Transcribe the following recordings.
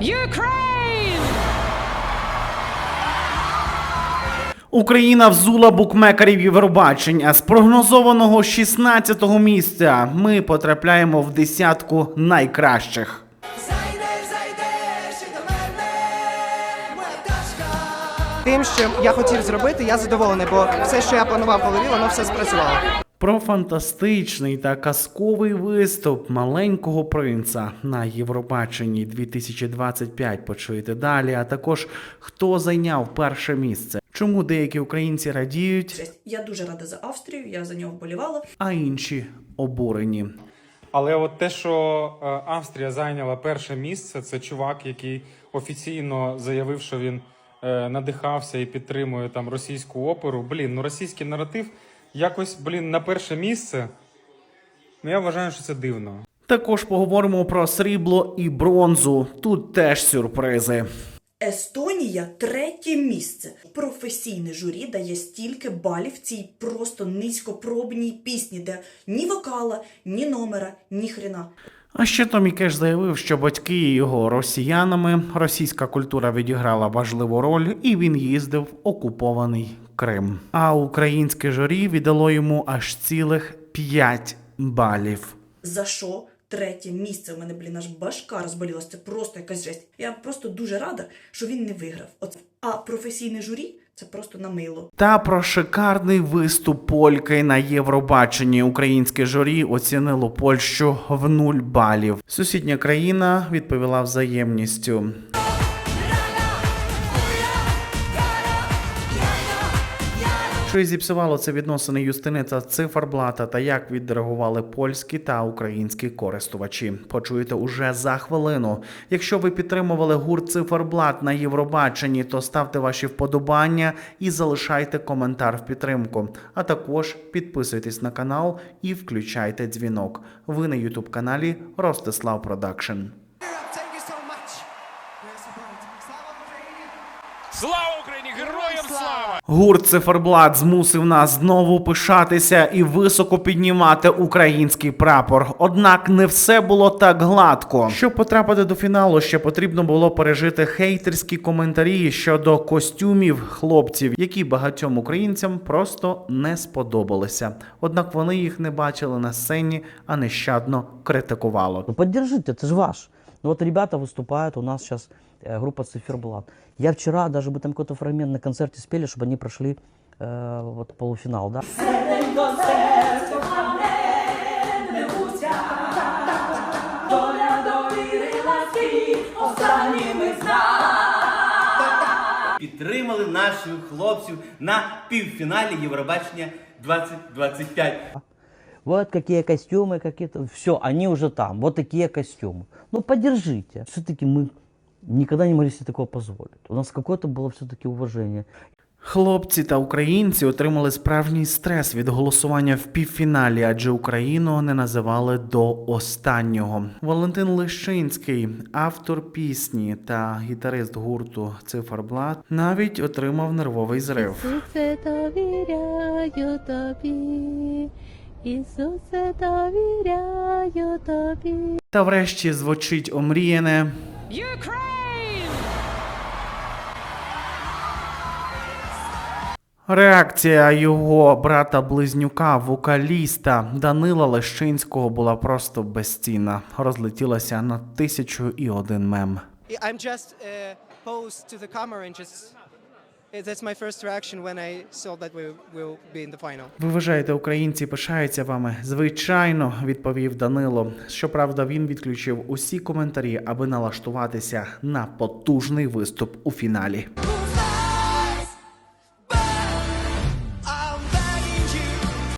Ukraine! Україна взула букмекерів Євробачення. З прогнозованого 16-го місця ми потрапляємо в десятку найкращих. Тим, що я хотів зробити, я задоволений, бо все, що я планував в голові, воно все спрацювало. Про фантастичний та казковий виступ маленького принца на Євробаченні 2025 почуєте далі. А також хто зайняв перше місце, чому деякі українці радіють, Я дуже рада за Австрію, я за нього вболівала. а інші обурені. Але от те, що е, Австрія зайняла перше місце, це чувак, який офіційно заявив, що він е, надихався і підтримує там російську оперу. Блін, ну російський наратив якось, блін, на перше місце. Ну я вважаю, що це дивно. Також поговоримо про срібло і бронзу. Тут теж сюрпризи. Естонія третє місце. Професійне журі дає стільки балів цій просто низькопробній пісні, де ні вокала, ні номера, ні хрена. А ще Томі Кеш заявив, що батьки його росіянами, російська культура відіграла важливу роль, і він їздив в окупований Крим. А українське журі віддало йому аж цілих 5 балів. За що? Третє місце у мене, блін, аж башка розболілася. Це просто якась жесть. Я просто дуже рада, що він не виграв. От. А професійне журі це просто на мило. Та про шикарний виступ польки на Євробаченні українське журі оцінило Польщу в 0 балів. Сусідня країна відповіла взаємністю. Що зіпсувало це відносини Юстини та циферблата, та як відреагували польські та українські користувачі. Почуєте уже за хвилину. Якщо ви підтримували гурт циферблат на Євробаченні, то ставте ваші вподобання і залишайте коментар в підтримку. А також підписуйтесь на канал і включайте дзвінок. Ви на Ютуб каналі Ростислав Продакшн. Гурт Циферблат змусив нас знову пишатися і високо піднімати український прапор. Однак не все було так гладко. Щоб потрапити до фіналу, ще потрібно було пережити хейтерські коментарі щодо костюмів хлопців, які багатьом українцям просто не сподобалися. Однак вони їх не бачили на сцені, а нещадно критикувало. Ну поддержите, это же ваш. Ну вот ребята выступают, у нас сейчас э, группа Циферблат. Я вчера даже бы там какой-то фрагмент на концерте спели, чтобы они прошли э, вот полуфинал, да? підтримали наших хлопців на півфіналі Євробачення 2025. Вот какие костюмы, какие-то... Все, они уже там. Вот такие костюмы. Ну поддержите. Все-таки мы никогда не могли себе такого позволить. У нас какое-то было все-таки уважение. Хлопці та українці отримали справжній стрес від голосування в півфіналі, адже Україну не називали до останнього. Валентин Лищинський, автор пісні та гітарист гурту Циферблат, навіть отримав нервовий зрив. Ісусе, довіряю тобі, Ісусе, довіряю тобі. Та врешті звучить омріяне. Ukraine! Реакція його брата-близнюка, вокаліста Данила Лещинського була просто безцінна. Розлетілася на тисячу і один мем. I'm just uh, posed to the camera and just uh, that's my first reaction when I saw that we will be in the final. Ви вважаєте, українці пишаються вами? Звичайно, відповів Данило. Щоправда, він відключив усі коментарі, аби налаштуватися на потужний виступ у фіналі.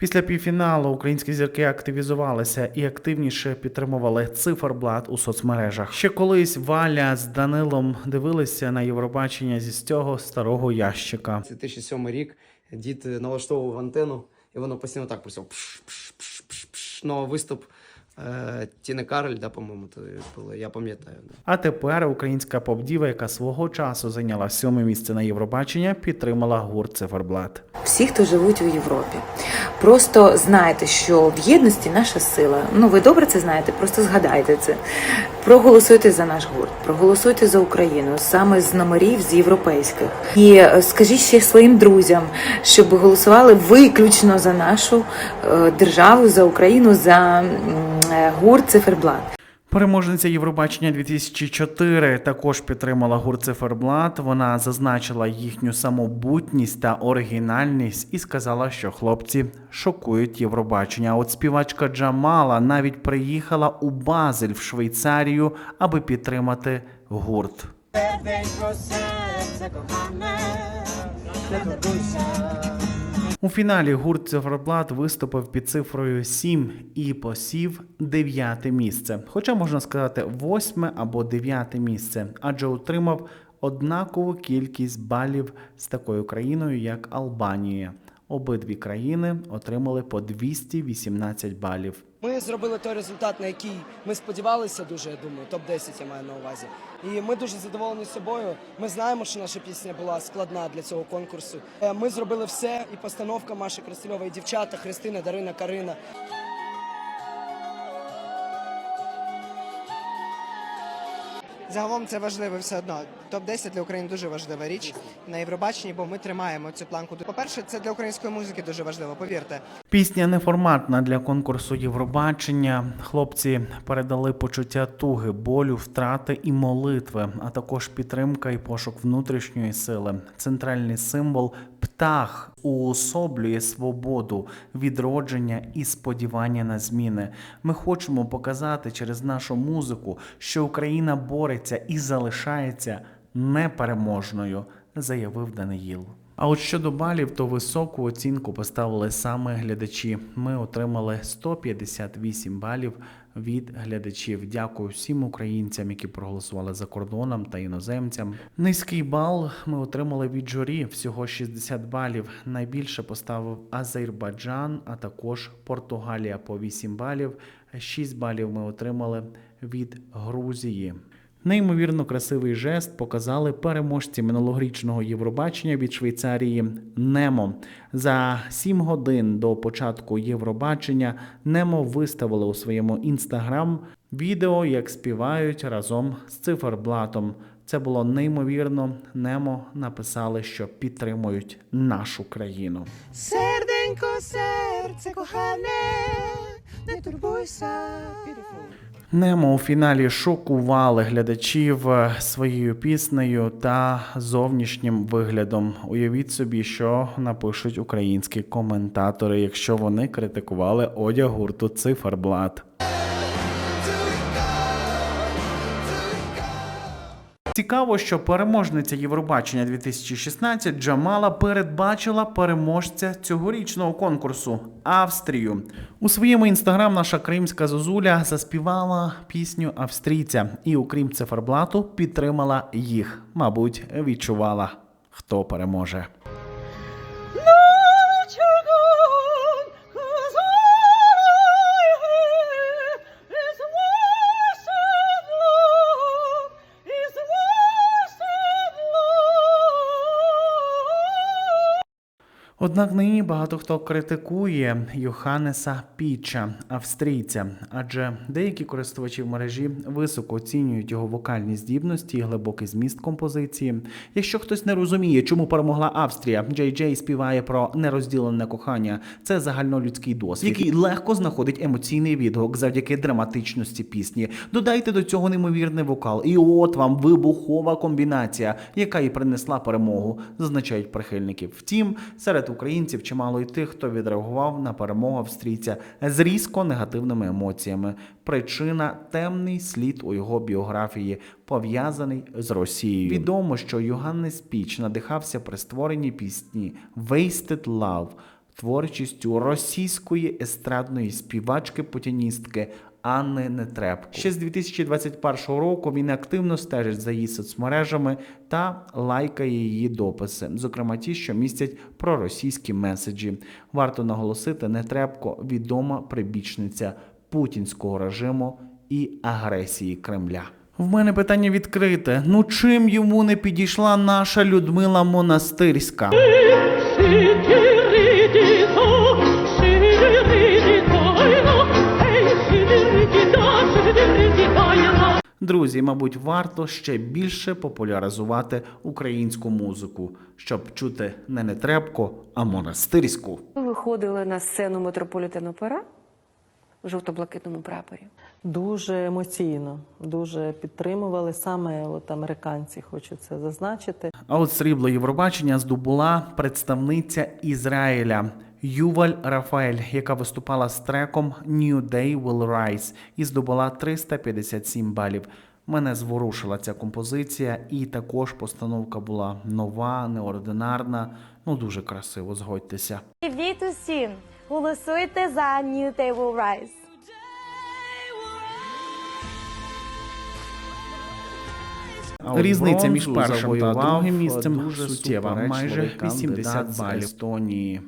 Після півфіналу українські зірки активізувалися і активніше підтримували циферблат у соцмережах. Ще колись Валя з Данилом дивилися на Євробачення зі цього старого ящика. 2007 рік дід налаштовував антенну, і воно постійно так просив пш, пш, пш, пш, пш. Ну, виступ Е, Тіна Кароль, да, по-моєму, то було, я пам'ятаю. Да. А тепер українська поп-діва, яка свого часу зайняла сьоме місце на Євробачення, підтримала гурт Циферблат. всі, хто живуть у Європі. Просто знайте, що в єдності наша сила. Ну ви добре це знаєте, просто згадайте це. Проголосуйте за наш гурт, проголосуйте за Україну саме з номерів з європейських. І е, скажіть ще своїм друзям, щоб голосували виключно за нашу е, державу, за Україну, за е, гурт Циферблат. Переможниця Євробачення 2004 також підтримала гурт Циферблат. Вона зазначила їхню самобутність та оригінальність і сказала, що хлопці шокують Євробачення. От співачка Джамала навіть приїхала у Базель в Швейцарію, аби підтримати гурт. У фіналі гурт Циферблат виступив під цифрою 7 і посів дев'яте місце. Хоча можна сказати восьме або дев'яте місце, адже отримав однакову кількість балів з такою країною, як Албанія. Обидві країни отримали по 218 балів. Ми зробили той результат, на який ми сподівалися дуже, я думаю, топ-10 я маю на увазі. І ми дуже задоволені собою. Ми знаємо, що наша пісня була складна для цього конкурсу. Е, Ми зробили все, і постановка Маші Красильової, і дівчата, Христина, Дарина, Карина. Загалом це важливо все одно. Топ-10 для України дуже важлива річ на Євробаченні, бо ми тримаємо цю планку. По-перше, це для української музики дуже важливо, повірте. Пісня неформатна для конкурсу Євробачення. Хлопці передали почуття туги, болю, втрати і молитви, а також підтримка і пошук внутрішньої сили. Центральний символ птах уособлює свободу, відродження і сподівання на зміни. Ми хочемо показати через нашу музику, що Україна бореться і залишається непереможною, заявив Даниїл. А от щодо балів, то високу оцінку поставили саме глядачі. Ми отримали 158 балів від глядачів. Дякую всім українцям, які проголосували за кордоном та іноземцям. Низький бал ми отримали від журі всього 60 балів. Найбільше поставив Азербайджан, а також Португалія по 8 балів. 6 балів ми отримали від Грузії. Неймовірно красивий жест показали переможці минулорічного Євробачення від Швейцарії Немо. За 7 годин до початку Євробачення Немо виставили у своєму інстаграм відео, як співають разом з циферблатом. Це було неймовірно. Немо написали, що підтримують нашу країну. Серденько, серце кохане, не турбуйся. Немо у фіналі шокували глядачів е, своєю піснею та зовнішнім виглядом. Уявіть собі, що напишуть українські коментатори, якщо вони критикували одяг гурту Циферблат. Цікаво, що переможниця Євробачення 2016 Джамала передбачила переможця цьогорічного конкурсу Австрію. У своєму інстаграм наша кримська зозуля заспівала пісню австрійця і, окрім циферблату, підтримала їх. Мабуть, відчувала, хто переможе. Однак нині багато хто критикує Йоханнеса Піча, австрійця, адже деякі користувачі в мережі високо оцінюють його вокальні здібності і глибокий зміст композиції. Якщо хтось не розуміє, чому перемогла Австрія, Джей Джей співає про нерозділене кохання. Це загальнолюдський досвід, який легко знаходить емоційний відгук завдяки драматичності пісні. Додайте до цього неймовірний вокал, і от вам вибухова комбінація, яка і принесла перемогу, зазначають прихильників. Втім, серед українців чимало й тих, хто відреагував на перемогу австрійця з різко негативними емоціями. Причина темний слід у його біографії, пов'язаний з Росією. Відомо, що Йоганнес Піч надихався при створенні пісні «Wasted Love» творчістю російської естрадної співачки-путіністки Анни Нетребко. Ще з 2021 року він активно стежить за її соцмережами та лайкає її дописи, зокрема ті, що містять проросійські меседжі. Варто наголосити, Нетребко відома прибічниця путінського режиму і агресії Кремля. В мене питання відкрите: ну чим йому не підійшла наша Людмила Монастирська? Друзі, мабуть, варто ще більше популяризувати українську музику, щоб чути не нетребко, а монастирську. Ми виходили на сцену метрополітен опера в жовто-блакитному прапорі. Дуже емоційно, дуже підтримували саме от американці, хочу це зазначити. А от срібло Євробачення здобула представниця Ізраїля Юваль Рафаель, яка виступала з треком New Day Will Rise і здобула 357 балів. Мене зворушила ця композиція, і також постановка була нова, неординарна. Ну дуже красиво, згодьтеся. Привіт усім! Голосуйте за New Day Will Rise. А Різниця між першим та другим місцем дуже суттєва, майже кандидат 80 балів. Естонії.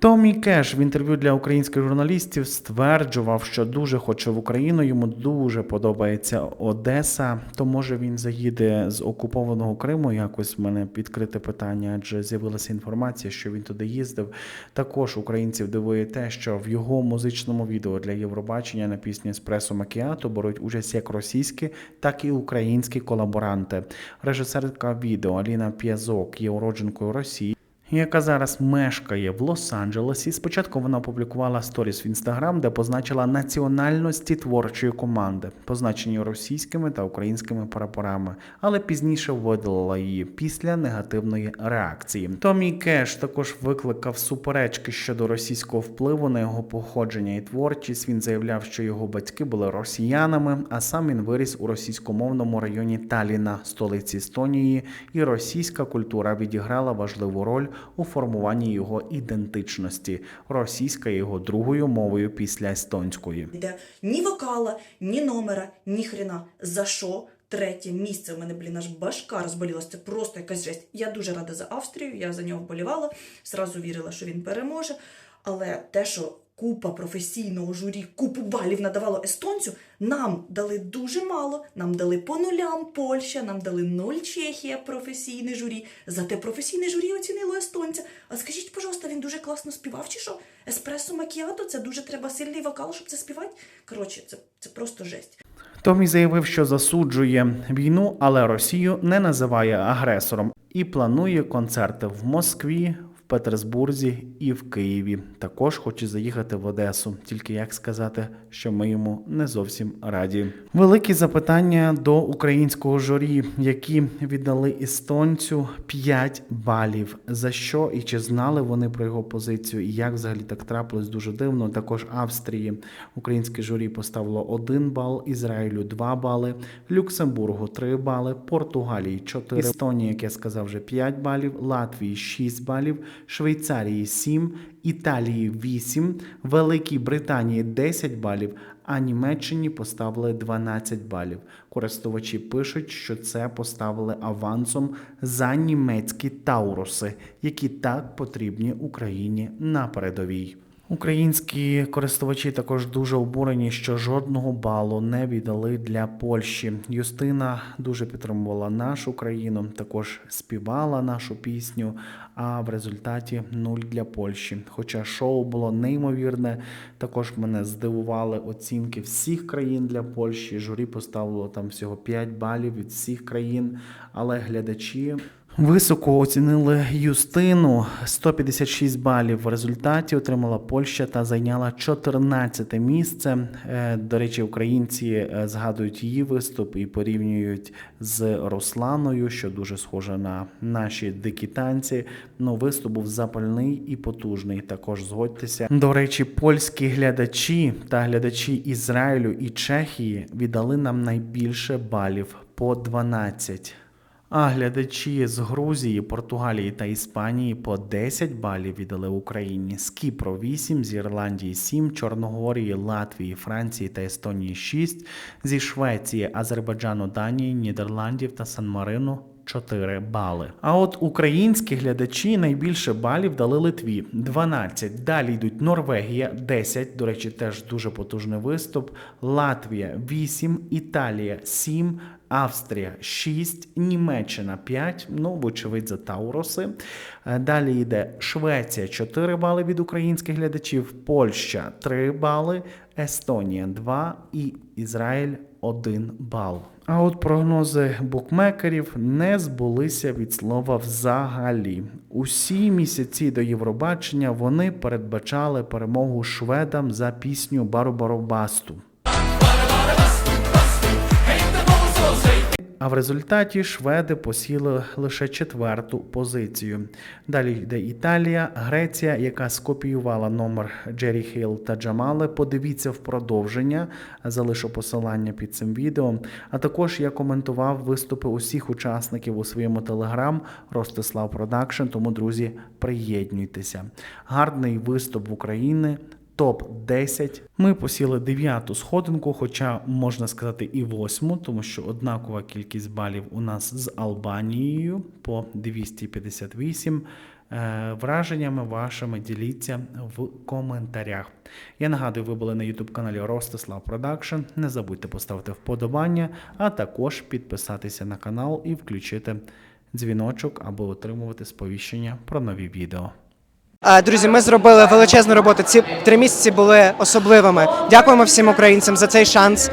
Томі Кеш в інтерв'ю для українських журналістів стверджував, що дуже хоче в Україну. Йому дуже подобається Одеса. То може він заїде з окупованого Криму. Якось в мене відкрите питання, адже з'явилася інформація, що він туди їздив. Також українців дивує те, що в його музичному відео для Євробачення на пісні Еспресо Макіато беруть участь як російські, так і українські колаборанти. Режисерка відео Аліна П'язок є уродженкою Росії яка зараз мешкає в Лос-Анджелесі. Спочатку вона опублікувала сторіс в інстаграм, де позначила національності творчої команди, позначені російськими та українськими прапорами, але пізніше видалила її після негативної реакції. Томі Кеш також викликав суперечки щодо російського впливу на його походження і творчість. Він заявляв, що його батьки були росіянами, а сам він виріс у російськомовному районі Таліна, столиці Естонії, і російська культура відіграла важливу роль у формуванні його ідентичності. Російська його другою мовою після естонської. Де ні вокала, ні номера, ні хрена. За що? Третє місце. У мене, блін, аж башка розболілася. Це просто якась жесть. Я дуже рада за Австрію, я за нього вболівала, зразу вірила, що він переможе. Але те, що купа професійного журі, купу балів надавало естонцю, нам дали дуже мало. Нам дали по нулям Польща, нам дали нуль Чехія, професійне журі. Зате професійне журі оцінило естонця. А скажіть, пожалуйста, він дуже класно співав, чи що? Еспресо макіато, це дуже треба сильний вокал, щоб це співати. Коротше, це, це просто жесть. Томі заявив, що засуджує війну, але Росію не називає агресором і планує концерти в Москві. Петербурзі і в Києві також хоче заїхати в Одесу. Тільки як сказати, що ми йому не зовсім раді. Великі запитання до українського журі, які віддали естонцю 5 балів. За що і чи знали вони про його позицію? І як взагалі так трапилось дуже дивно. Також Австрії українське журі поставило 1 бал, Ізраїлю 2 бали, Люксембургу 3 бали, Португалії 4, Естонії, як я сказав, вже 5 балів, Латвії 6 балів, Швейцарії 7, Італії 8, Великій Британії 10 балів, а Німеччині поставили 12 балів. Користувачі пишуть, що це поставили авансом за німецькі тауруси, які так потрібні Україні на передовій. Українські користувачі також дуже обурені, що жодного балу не віддали для Польщі. Юстина дуже підтримувала нашу країну, також співала нашу пісню. А в результаті нуль для Польщі. Хоча шоу було неймовірне, також мене здивували оцінки всіх країн для Польщі. Журі поставило там всього 5 балів від всіх країн, але глядачі. Високо оцінили Юстину 156 балів. В результаті отримала Польща та зайняла 14 місце. Е, До речі, українці е, згадують її виступ і порівнюють з Русланою, що дуже схоже на наші дикі танці. Ну, виступ був запальний і потужний. Також згодьтеся. До речі, польські глядачі та глядачі Ізраїлю і Чехії віддали нам найбільше балів по 12. А глядачі з Грузії, Португалії та Іспанії по 10 балів віддали Україні, з Кіпро 8, з Ірландії 7, Чорногорії, Латвії, Франції та Естонії 6, зі Швеції, Азербайджану, Данії, Нідерландів та Сан-Марину 4 бали. А от українські глядачі найбільше балів дали Литві 12. Далі йдуть Норвегія 10. До речі, теж дуже потужний виступ. Латвія 8, Італія 7. Австрія 6, Німеччина 5, ну, вочевидь, за Тауроси. Е, Далі йде Швеція 4 бали від українських глядачів, Польща 3 бали, Естонія 2 і Ізраїль 1 бал. А от прогнози букмекерів не збулися від слова взагалі. Усі місяці до Євробачення вони передбачали перемогу шведам за пісню Бару-Бару-Басту. А в результаті шведи посіли лише четверту позицію. Далі йде Італія, Греція, яка скопіювала номер Джері Хейл та Джамали. Подивіться в продовження, залишу посилання під цим відео. А також я коментував виступи усіх учасників у своєму телеграм Ростислав Продакшн. Тому, друзі, приєднуйтеся. Гарний виступ в Україні топ-10. Ми посіли дев'яту сходинку, хоча можна сказати і восьму, тому що однакова кількість балів у нас з Албанією по 258. Е, Враженнями вашими діліться в коментарях. Я нагадую, ви були на YouTube каналі Ростислав Продакшн. Не забудьте поставити вподобання, а також підписатися на канал і включити дзвіночок, аби отримувати сповіщення про нові відео. А, Друзі, ми зробили величезну роботу. Ці три місяці були особливими. Дякуємо всім українцям за цей шанс.